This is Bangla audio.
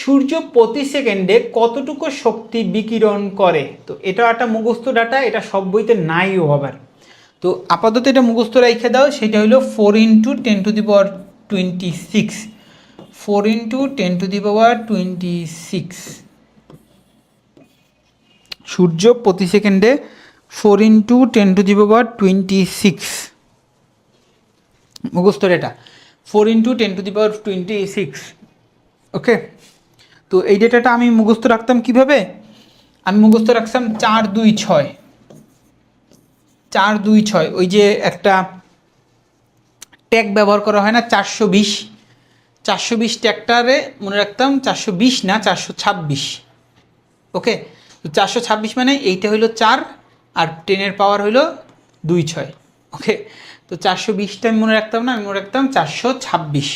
সূর্য প্রতি সেকেন্ডে কতটুকু শক্তি বিকিরণ করে? তো এটা একটা মুখস্থ ডাটা এটা সব বইতে নাইও আবার। তো আপাতত এটা মুখস্থ রেখে দাও, সেটা হলো four into ten to the power twenty six four into ten to the power twenty six সূর্য প্রতি সেকেন্ডে four into ten to the power twenty six মুখস্থর এটা four into ten to the power twenty six okay তো এই ডেটাটা আমি মুখস্থ রাখতাম কীভাবে? আমি মুখস্থ রাখতাম চার দুই ছয়। চার দুই ছয়, ওই যে একটা ট্যাগ ব্যবহার করা হয় না, চারশো বিশ। চারশো বিশ ট্যাগটারে মনে রাখতাম চারশো বিশ না চারশো ছাব্বিশ। ওকে? তো চারশো ছাব্বিশ মানে এইটা হইল চার আর টেনের পাওয়ার হইল দুই ছয়। ওকে? তো চারশো বিশটা আমি মনে রাখতাম না, আমি মনে রাখতাম চারশো ছাব্বিশ।